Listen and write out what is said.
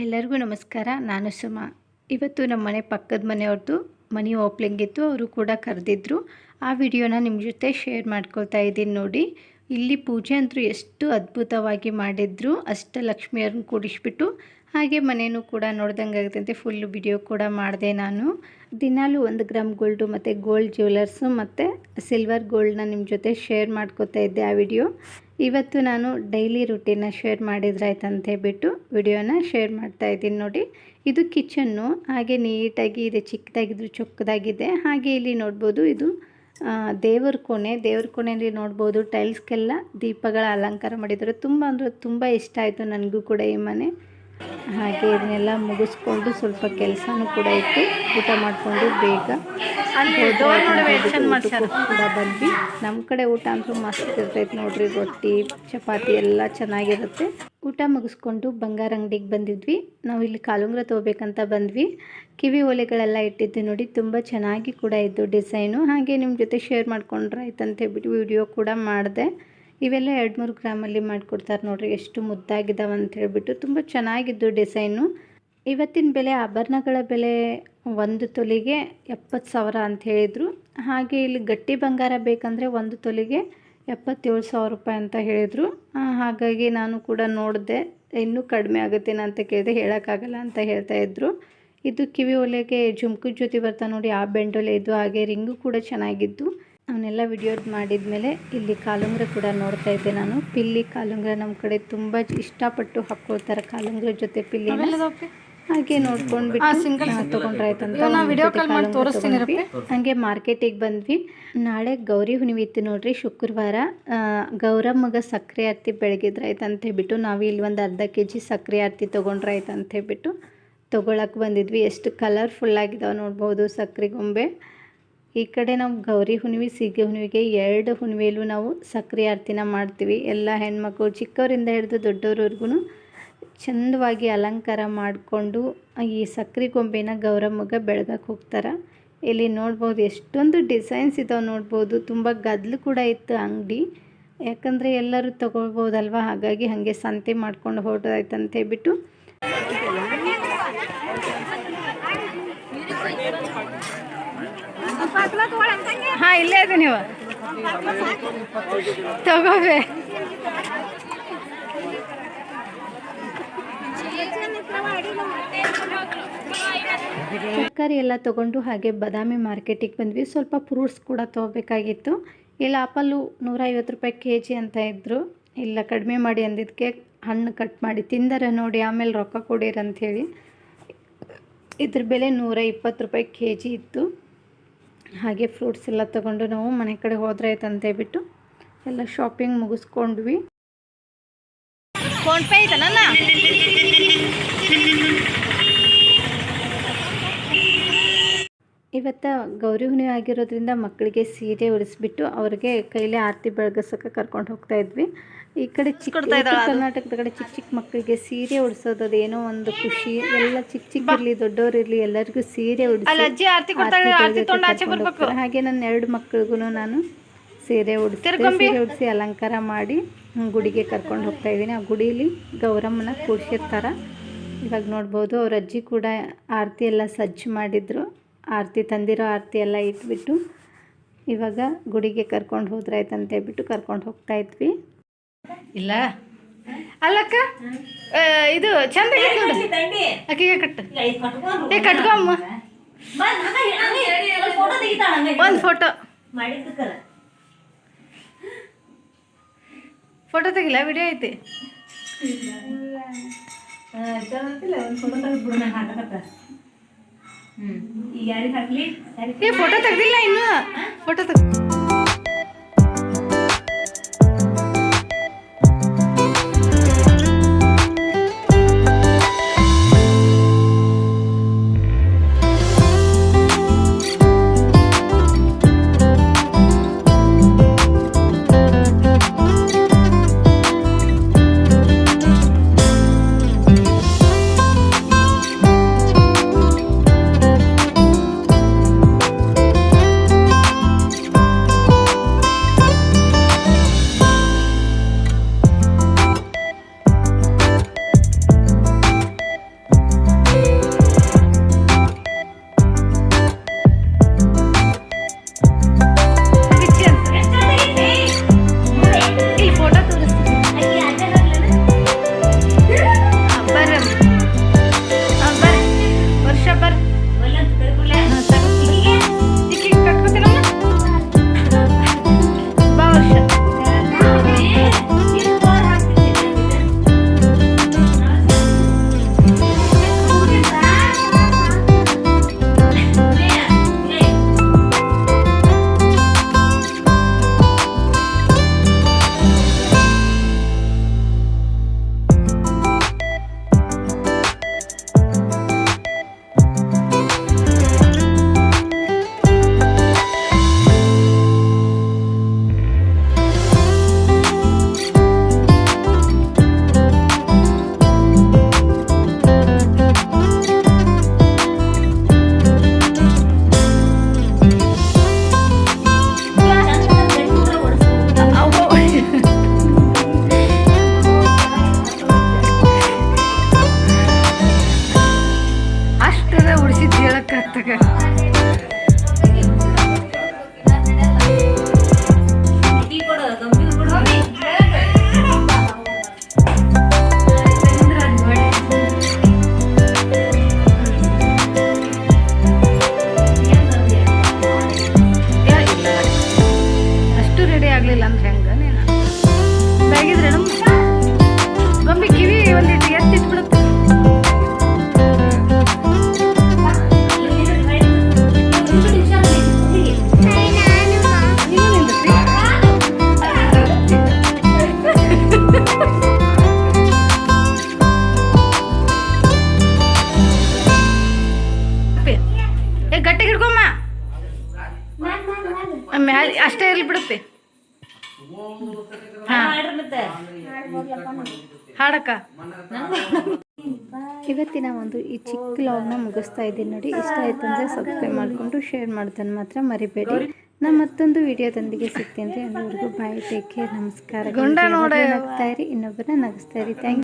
ಎಲ್ಲರಿಗೂ ನಮಸ್ಕಾರ, ನಾನು ಸುಮಾ. ಇವತ್ತು ನಮ್ಮ ಮನೆ ಪಕ್ಕದ ಮನೆಯವ್ರದ್ದು ಮನಿ ಓಪ್ಲಿಂಗ್ ಇತ್ತು ಅವರು ಕೂಡ ಕರೆದಿದ್ರು. ಆ ವಿಡಿಯೋನ ನಿಮ್ಮ ಜೊತೆ ಶೇರ್ ಮಾಡ್ಕೊಳ್ತಾ ಇದ್ದೀನಿ ನೋಡಿ. ಇಲ್ಲಿ ಪೂಜೆ ಅಂತೂ ಎಷ್ಟು ಅದ್ಭುತವಾಗಿ ಮಾಡಿದ್ರು. ಅಷ್ಟಲಕ್ಷ್ಮಿಯವ್ರನ್ನ ಕೂಡಿಸ್ಬಿಟ್ಟು ಹಾಗೆ ಮನೆಯೂ ಕೂಡ ನೋಡ್ದಂಗೆ ಆಗುತ್ತಂತೆ ಫುಲ್ ವಿಡಿಯೋ ಕೂಡ ಮಾಡಿದೆ ನಾನು. ದಿನಾಲೂ ಒಂದು ಗ್ರಾಮ್ ಗೋಲ್ಡು ಮತ್ತು ಗೋಲ್ಡ್ ಜ್ಯುವೆಲರ್ಸು ಮತ್ತು ಸಿಲ್ವರ್ ಗೋಲ್ಡ್ನ ನಿಮ್ಮ ಜೊತೆ ಶೇರ್ ಮಾಡ್ಕೋತಾ ಇದ್ದೆ ಆ ವಿಡಿಯೋ ಇವತ್ತು ನಾನು ಡೈಲಿ ರುಟೀನ ಶೇರ್ ಮಾಡಿದ್ರಾಯ್ತು ಅಂತ ಹೇಳ್ಬಿಟ್ಟು ವಿಡಿಯೋನ ಶೇರ್ ಮಾಡ್ತಾ ಇದ್ದೀನಿ ನೋಡಿ. ಇದು ಕಿಚನ್ನು ಹಾಗೆ ನೀಟಾಗಿ ಇದೆ ಚಿಕ್ಕದಾಗಿದ್ರು ಚೊಕ್ಕದಾಗಿದೆ. ಹಾಗೆ ಇಲ್ಲಿ ನೋಡ್ಬೋದು ಇದು ದೇವರ ದೇವ್ರ ಕೋಣೆ. ದೇವ್ರ ಕೋಣೆಯಲ್ಲಿ ನೋಡ್ಬೋದು ಟೈಲ್ಸ್ಗೆಲ್ಲ ದೀಪಗಳ ಅಲಂಕಾರ ಮಾಡಿದ್ದಾರೆ. ತುಂಬ ಅಂದರೆ ತುಂಬ ಇಷ್ಟ ಆಯಿತು ನನಗೂ ಕೂಡ ಈ ಮನೆ. ಹಾಗೆ ಇದನ್ನೆಲ್ಲ ಮುಗಿಸ್ಕೊಂಡು ಸ್ವಲ್ಪ ಕೆಲಸನೂ ಕೂಡ ಇತ್ತು ಊಟ ಮಾಡಿಕೊಂಡು ಬೇಗ ಕೂಡ ಬಂದ್ವಿ. ನಮ್ಮ ಕಡೆ ಊಟ ಅಂತೂ ಮಸ್ತ್ ಇರ್ತೈತೆ ನೋಡ್ರಿ ರೊಟ್ಟಿ ಚಪಾತಿ ಎಲ್ಲ ಚೆನ್ನಾಗಿರುತ್ತೆ. ಊಟ ಮುಗಿಸ್ಕೊಂಡು ಬಂಗಾರ ಅಂಗಡಿಗೆ ಬಂದಿದ್ವಿ. ನಾವು ಇಲ್ಲಿ ಕಾಲುಂಗ್ರ ತೊಗೋಬೇಕಂತ ಬಂದ್ವಿ. ಕಿವಿ ಒಲೆಗಳೆಲ್ಲ ಇಟ್ಟಿದ್ದೆ ನೋಡಿ ತುಂಬ ಚೆನ್ನಾಗಿ ಕೂಡ ಇದ್ದು ಡಿಸೈನು. ಹಾಗೆ ನಿಮ್ಮ ಜೊತೆ ಶೇರ್ ಮಾಡ್ಕೊಂಡ್ರೆ ಆಯ್ತಂತ ಹೇಳ್ಬಿಟ್ಟು ವಿಡಿಯೋ ಕೂಡ ಮಾಡಿದೆ. ಇವೆಲ್ಲ ಎರಡು ಮೂರು ಗ್ರಾಮಲ್ಲಿ ಮಾಡಿಕೊಡ್ತಾರೆ ನೋಡಿರಿ, ಎಷ್ಟು ಮುದ್ದಾಗಿದ್ದಾವೆ ಅಂತ ಹೇಳಿಬಿಟ್ಟು ತುಂಬ ಚೆನ್ನಾಗಿದ್ದು ಡಿಸೈನು. ಇವತ್ತಿನ ಬೆಲೆ ಆಭರಣಗಳ ಬೆಲೆ ಒಂದು ತೊಲಿಗೆ ಎಪ್ಪತ್ತು ಸಾವಿರ ಅಂತ ಹೇಳಿದರು. ಹಾಗೆ ಇಲ್ಲಿ ಗಟ್ಟಿ ಬಂಗಾರ ಬೇಕಂದರೆ ಒಂದು ತೊಲಿಗೆ ಎಪ್ಪತ್ತೇಳು ಸಾವಿರ ರೂಪಾಯಿ ಅಂತ ಹೇಳಿದರು. ಹಾಗಾಗಿ ನಾನು ಕೂಡ ನೋಡಿದೆ, ಇನ್ನೂ ಕಡಿಮೆ ಆಗುತ್ತೇನೆ ಅಂತ ಕೇಳಿದೆ, ಹೇಳೋಕ್ಕಾಗಲ್ಲ ಅಂತ ಹೇಳ್ತಾ ಇದ್ದರು ಇದು ಕಿವಿ ಒಲೆಗೆ ಜುಮ್ಕು ಜೊತೆ ಬರ್ತಾ ನೋಡಿ, ಆ ಬೆಂಡೊಲೆ ಇದು, ಹಾಗೆ ರಿಂಗು ಕೂಡ ಚೆನ್ನಾಗಿದ್ದು. ಅವನ್ನೆಲ್ಲ ವಿಡಿಯೋ ಮಾಡಿದ್ಮೇಲೆ ಇಲ್ಲಿ ಕಾಲುಂಗ್ರ ಕೂಡ ನೋಡ್ತಾ ಇದ್ದೆ ನಾನು. ಪಿಲ್ಲಿ ಕಾಲುಂಗ್ರ ನಮ್ಮ ಕಡೆ ತುಂಬ ಇಷ್ಟಪಟ್ಟು ಹಾಕ್ಕೊಳ್ತಾರೆ ಕಾಲುಂಗ್ರ ಜೊತೆ ಪಿಲ್ಲಿ ಹಾಗೆ ನೋಡ್ಕೊಂಡ್ಬಿಟ್ಟು ತಗೊಂಡ್ರಾಯ್ತಂತ ಹಂಗೆ ಮಾರ್ಕೆಟಿಗೆ ಬಂದ್ವಿ. ನಾಳೆ ಗೌರಿ ಹುಣ್ಣಿಮೆ ಇತ್ತು ನೋಡ್ರಿ ಶುಕ್ರವಾರ. ಗೌರಮ್ಮಗ ಸಕ್ಕರೆ ಆರತಿ ಬೆಳಗಿದ್ರಾಯ್ತು ಅಂತ ಹೇಳ್ಬಿಟ್ಟು ನಾವು ಇಲ್ಲಿ ಒಂದು ಅರ್ಧ ಕೆ ಜಿ ಸಕ್ಕರೆ ಆರತಿ ತೊಗೊಂಡ್ರಾಯ್ತು ಅಂತ ಹೇಳ್ಬಿಟ್ಟು ತೊಗೊಳಕ್ಕೆ ಬಂದಿದ್ವಿ. ಎಷ್ಟು ಕಲರ್ಫುಲ್ ಆಗಿದಾವೆ ನೋಡ್ಬೋದು ಸಕ್ಕರೆ ಗೊಂಬೆ. ಈ ಕಡೆ ನಾವು ಗೌರಿ ಹುಣ್ಣಿಮೆ ಸೀಗೆ ಹುಣ್ಣಿಮೆಗೆ ಎರಡು ಹುಣ್ಣಿಮೆಯಲ್ಲೂ ನಾವು ಸಕ್ಕರೆ ಆರತಿನ ಮಾಡ್ತೀವಿ. ಎಲ್ಲ ಹೆಣ್ಮಕ್ಳು ಚಿಕ್ಕವರಿಂದ ಹಿಡಿದು ದೊಡ್ಡವ್ರವರೆಗೂ ಚಂದವಾಗಿ ಅಲಂಕಾರ ಮಾಡಿಕೊಂಡು ಈ ಸಕ್ಕರೆ ಗೊಂಬೆನ ಗೌರಮ್ಮಗ ಬೆಳಗಕ್ಕೆ ಹೋಗ್ತಾರೆ. ಇಲ್ಲಿ ನೋಡ್ಬೋದು ಎಷ್ಟೊಂದು ಡಿಸೈನ್ಸ್ ಇದಾವೆ ನೋಡ್ಬೋದು. ತುಂಬ ಗದ್ಲು ಕೂಡ ಇತ್ತು ಅಂಗಡಿ. ಯಾಕಂದರೆ ಎಲ್ಲರೂ ತಗೊಳ್ಬೋದಲ್ವ? ಹಾಗಾಗಿ ಹಾಗೆ ಸಂತೆ ಮಾಡ್ಕೊಂಡು ಅಂತ ಹೇಳ್ಬಿಟ್ಟು. ಹಾಂ, ಇಲ್ಲೇ ಇದೆ ನೀವು ತಗೋಬೇ. ತರಕಾರಿ ಎಲ್ಲ ತಗೊಂಡು ಹಾಗೆ ಬದಾಮಿ ಮಾರ್ಕೆಟಿಗೆ ಬಂದ್ವಿ. ಸ್ವಲ್ಪ ಫ್ರೂಟ್ಸ್ ಕೂಡ ತೊಗೋಬೇಕಾಗಿತ್ತು. ಇಲ್ಲ ಆಪಲ್ಲು ನೂರೈವತ್ತು ರೂಪಾಯಿ ಕೆ ಜಿ ಅಂತ ಇದ್ದರು ಇಲ್ಲ, ಕಡಿಮೆ ಮಾಡಿ ಅಂದಿದ್ದಕ್ಕೆ ಹಣ್ಣು ಕಟ್ ಮಾಡಿ ತಿಂದರೆ ನೋಡಿ, ಆಮೇಲೆ ರೊಕ್ಕ ಕೊಡಿರಿ ಅಂಥೇಳಿ. ಇದ್ರ ಬೆಲೆ ನೂರ ಇಪ್ಪತ್ತು ರೂಪಾಯಿ ಕೆ ಜಿ ಇತ್ತು. ಹಾಗೆ ಫ್ರೂಟ್ಸ್ ಎಲ್ಲ ತಗೊಂಡು ನಾವು ಮನೆ ಕಡೆ ಹೋದ್ರೆ ಆಯ್ತು ಅಂತ ಹೇಳ್ಬಿಟ್ಟು ಎಲ್ಲ ಶಾಪಿಂಗ್ ಮುಗಿಸ್ಕೊಂಡ್ವಿ. ಫೋನ್ ಪೇ ಐತನಲ್ಲ ಇವತ್ತು ಗೌರಿ ಹುಣ್ಣಿಮೆ ಆಗಿರೋದ್ರಿಂದ ಮಕ್ಕಳಿಗೆ ಸೀರೆ ಉಳಿಸ್ಬಿಟ್ಟು ಅವ್ರಿಗೆ ಕೈಲೇ ಆರತಿ ಬೆಳಗಿಸೋಕೆ ಕರ್ಕೊಂಡು ಹೋಗ್ತಾ ಇದ್ವಿ. ಈ ಕಡೆ ಚಿಕ್ಕ? ಕರ್ನಾಟಕದ ಕಡೆ ಚಿಕ್ಕ ಚಿಕ್ಕ ಮಕ್ಕಳಿಗೆ ಸೀರೆ ಉಡಿಸೋದು ಅದೇನೋ ಏನೋ ಒಂದು ಖುಷಿ. ಎಲ್ಲ ಚಿಕ್ಕ ಚಿಕ್ಕ ಇರಲಿ ದೊಡ್ಡವ್ರು ಇರಲಿ ಎಲ್ಲರಿಗೂ ಸೀರೆ ಉಡಿಸಿ ಹಾಗೆ ನನ್ನ ಎರಡು ಮಕ್ಕಳಿಗೂ ನಾನು ಸೀರೆ ಉಡಿಸಿ ಸೀರೆ ಉಡಿಸಿ ಅಲಂಕಾರ ಮಾಡಿ ಗುಡಿಗೆ ಕರ್ಕೊಂಡು ಹೋಗ್ತಾ ಇದ್ದೀನಿ. ಆ ಗುಡಿಲಿ ಗೌರಮ್ಮನ ಕೂಡ್ಸಿರ್ತಾರ ಇವಾಗ ನೋಡ್ಬೋದು. ಅವ್ರ ಅಜ್ಜಿ ಕೂಡ ಆರತಿ ಎಲ್ಲ ಸಜ್ಜು ಮಾಡಿದ್ರು. ಆರತಿ ತಂದಿರೋ ಆರತಿ ಎಲ್ಲ ಇಟ್ಬಿಟ್ಟು ಇವಾಗ ಗುಡಿಗೆ ಕರ್ಕೊಂಡು ಹೋದ್ರಾಯ್ತು ಅಂತ ಹೇಳ್ಬಿಟ್ಟು ಕರ್ಕೊಂಡು ಹೋಗ್ತಾ ಇದ್ವಿ. ಇಲ್ಲ. ಅಲ್ಲಕ್ಕ ಇದು ಚಂದ ಅಕ್ಕಿಗೆ ಕಟ್ಟು. ಏ ಕಟ್ಕೊಮ್ಮ ಒಂದು ಫೋಟೋ ಫೋಟೋ. ತೆಗಿಲ್ಲ ವಿಡಿಯೋ ಐತಿ? ಏ ಫೋಟೋ ತೆಗ್ದಿಲ್ಲ ಇನ್ನು. ಫೋಟೋ ತೆಗ್ ಅಷ್ಟೇ ಇರ್ಲಿ ಬಿಡುತ್ತೆ. ಹಾಡಕ್ಕ. ಇವತ್ತಿನ ಒಂದು ಈ ಚಿಕ್ಕ ಲಾಗ್ನ ಮುಗಿಸ್ತಾ ಇದ್ದೀನಿ ನೋಡಿ. ಇಷ್ಟ ಆಯ್ತು ಅಂದರೆ ಸಬ್ಸ್ಕ್ರೈಬ್ ಮಾಡಿಕೊಂಡು ಶೇರ್ ಮಾಡ್ತಾನೆ ಮಾತ್ರ ಮರಿಬೇಡಿ. ನಾ ಮತ್ತೊಂದು ವಿಡಿಯೋದೊಂದಿಗೆ ಸಿಗ್ತೀನಿ ಅಲ್ಲಿವರೆಗೂ ಬಾಯ್ ಟೇಕ್ ಕೇರ್ ನಮಸ್ಕಾರ. ಗುಂಡ ನೋಡಿ. ನಗ್ತಾ ಇರಿ. ಇನ್ನೊಬ್ಬರನ್ನ ನಗಿಸ್ತಾ ಇರಿ. ಥ್ಯಾಂಕ್